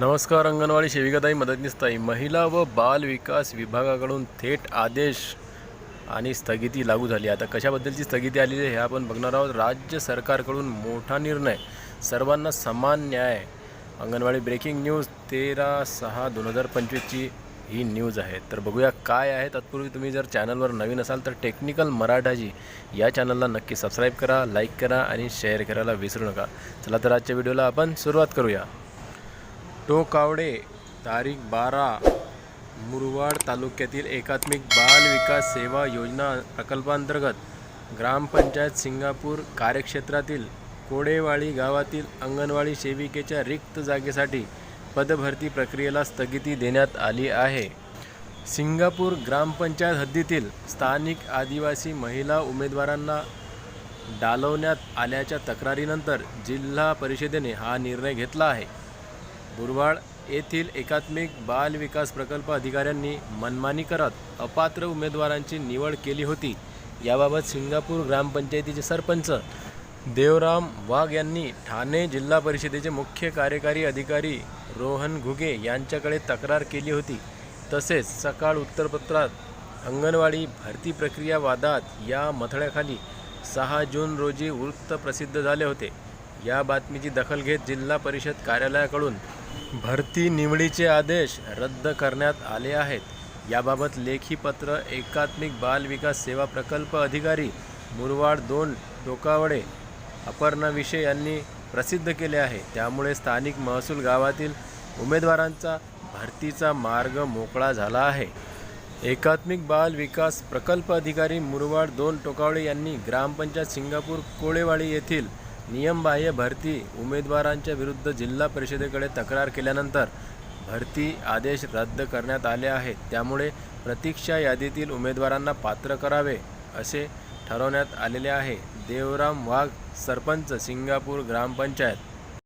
नमस्कार अंगणवाडी सेविकाताई मदतनीसताई. महिला व बाल विकास विभागाकडून थेट आदेश आणि स्थगिती लागू झाली. आता कशाबद्दलची स्थगिती आलेली आहे हे आपण बघणार आहोत. राज्य सरकारकडून मोठा निर्णय. सर्वांना समान न्याय. अंगणवाडी ब्रेकिंग न्यूज तेरा सहा दोन हजार पंचवीसची ही न्यूज आहे. तर बघूया काय आहे. तत्पूर्वी तुम्ही जर चॅनलवर नवीन असाल तर टेक्निकल मराठाजी या चॅनलला नक्की सबस्क्राईब करा लाईक करा आणि शेअर करायला विसरू नका. चला तर आजच्या व्हिडिओला आपण सुरुवात करूया. टोकावडे तारीख बारा मुरवाड तालुक्यातील एकात्मिक बाल विकास सेवा योजना प्रकल्पांतर्गत ग्रामपंचायत सिंगापूर कार्यक्षेत्रातील कोडेवाडी गावातील अंगणवाडी सेविकेच्या रिक्त जागेसाठी पदभरती प्रक्रियेला स्थगिती देण्यात आली आहे. सिंगापूर ग्रामपंचायत हद्दीतील स्थानिक आदिवासी महिला उमेदवारांना डालवण्यात आल्याच्या तक्रारीनंतर जिल्हा परिषदेने हा निर्णय घेतला आहे. बुरवाड येथील एकात्मिक बाल विकास प्रकल्प अधिकाऱ्यांनी मनमानी करत अपात्र उमेदवारांची निवड केली होती. याबाबत सिंगापूर ग्रामपंचायतीचे सरपंच देवराम वाघ यांनी ठाणे जिल्हा परिषदेचे मुख्य कार्यकारी अधिकारी रोहन घुगे यांच्याकडे तक्रार केली होती. तसेच सकाळ उत्तरपत्रात अंगणवाडी भरती प्रक्रिया वादात या मथळ्याखाली सहा जून रोजी वृत्त प्रसिद्ध झाले होते. या बातमीची दखल घेत जिल्हा परिषद कार्यालयाकडून भरती निवडीचे आदेश रद्द करण्यात आले आहेत. याबाबत लेखी पत्र एकात्मिक बाल विकास सेवा प्रकल्प अधिकारी मुरवाड दोन टोकावडे अपर्णा विषय यांनी प्रसिद्ध केले आहे. त्यामुळे स्थानिक महसूल गावातील उमेदवारांचा भरतीचा मार्ग मोकळा झाला आहे. एकात्मिक बाल विकास प्रकल्प अधिकारी मुरवाड दोन टोकावडे यांनी ग्रामपंचायत सिंगापूर कोळेवाडी येथील नियमबाह्य भरती उमेदवारांच्या विरुद्ध जिल्हा परिषदेकडे तक्रार केल्यानंतर भरती आदेश रद्द करण्यात आले आहेत. त्यामुळे प्रतीक्षा यादीतील उमेदवारांना पात्र करावे असे ठरवण्यात आलेले आहे. देवराम वाघ सरपंच सिंगापूर ग्रामपंचायत